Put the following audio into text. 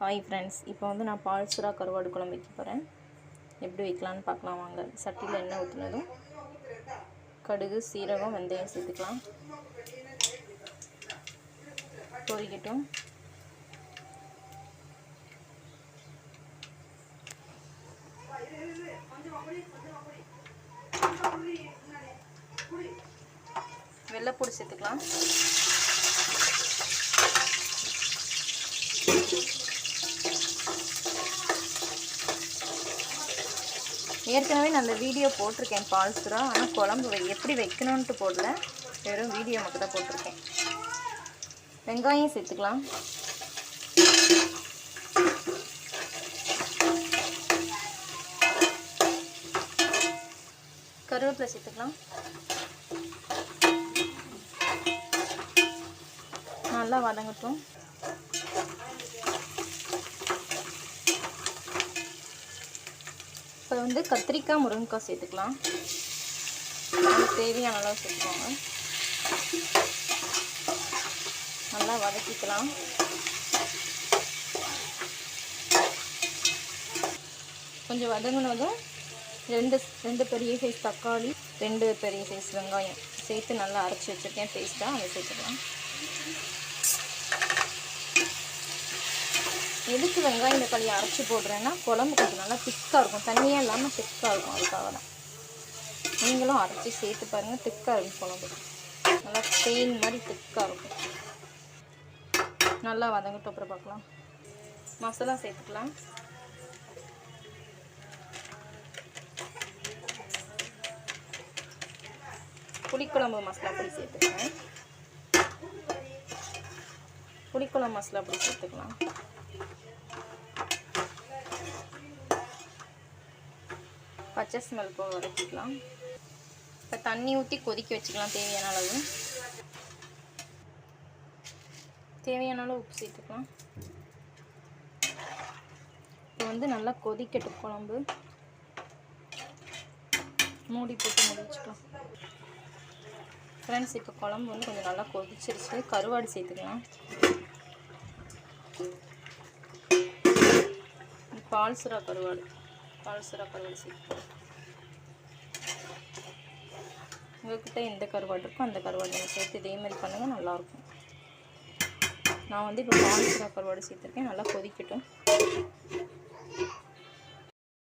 Hi friends இப்போ வந்து நான் பால் சுறா கருவாடு குழம்பு வைக்க போகிறேன் எப்படி வைக்கலான்னு பார்க்கலாம் வாங்க. சட்டியில் எண்ணெய் ஊற்றினதும் கடுகு சீரகம் வெந்தயம் சேர்த்துக்கலாம். பொரிக்கட்டும். வெள்ளைப்பூடி சேர்த்துக்கலாம். ஏற்கனவே நான் அந்த வீடியோ போட்டிருக்கேன் பால் ஆனால் குழம்பு வை எப்படி வைக்கணுன்ட்டு போடல. வெறும் வீடியோ மட்டும் தான் போட்டிருக்கேன். வெங்காயம் சேர்த்துக்கலாம். கருவேப்பிலை சேர்த்துக்கலாம். நல்லா வதங்கட்டும். இப்போ வந்து கத்திரிக்காய் முருங்கைக்காய் சேர்த்துக்கலாம். தேவையான அளவு சேர்த்துக்கோங்க. நல்லா வதக்கிக்கலாம். கொஞ்சம் வதங்கினதும் ரெண்டு ரெண்டு பெரிய சைஸ் தக்காளி ரெண்டு பெரிய சைஸ் வெங்காயம். சேர்த்து நல்லா அரைச்சி வச்சுருக்கேன். பேஸ்ட்டாக அதை சேர்த்துக்கலாம். எதுக்கு வெங்காயம் தக்காளி அரைச்சி போடுறேன்னா குழம்பு கொஞ்சம் நல்லா திக்காக இருக்கும். தண்ணியாக இல்லாமல் திக்காக இருக்கும் அதுக்காக தான். நீங்களும் அரைச்சி சேர்த்து பாருங்கள் திக்காக இருக்கும் குழம்பு. நல்லா தேன் மாதிரி திக்காக இருக்கும். நல்லா வதங்கிட்டு அப்புறம் பார்க்கலாம். மசாலா சேர்த்துக்கலாம். புளிக்குழம்பு மசாலா பொடி சேர்த்துக்கிறேன் புளிக்குழம்பு மசாலா பொடி சேர்த்துக்கலாம். பச்சை ஸ்மெல் போக வதக்கிக்கலாம் இப்போ தண்ணி ஊற்றி கொதிக்க வச்சுக்கலாம் தேவையான அளவு. தேவையான அளவு உப்பு சேர்த்துக்கலாம். இப்போ வந்து நல்லா கொதிக்கட்டும் குழம்பு. மூடி போட்டு முடிச்சுக்கலாம். ஃப்ரெண்ட்ஸ் இப்போ குழம்பு வந்து கொஞ்சம் நல்லா கொதிச்சிருச்சு. கருவாடு சேர்த்துக்கலாம். பால் சுறா கருவாடு. பால் சுறா கருவாடு சேர்த்துக்கலாம் உங்கள்கிட்ட எந்த கருவாடு இருக்கோ அந்த கருவாடு நீங்கள் சேர்த்து இதே மாதிரி பண்ணுங்கள் நல்லாயிருக்கும். நான் வந்து இப்போ பால் கருவாடு சேர்த்துருக்கேன் நல்லா கொதிக்கட்டும்.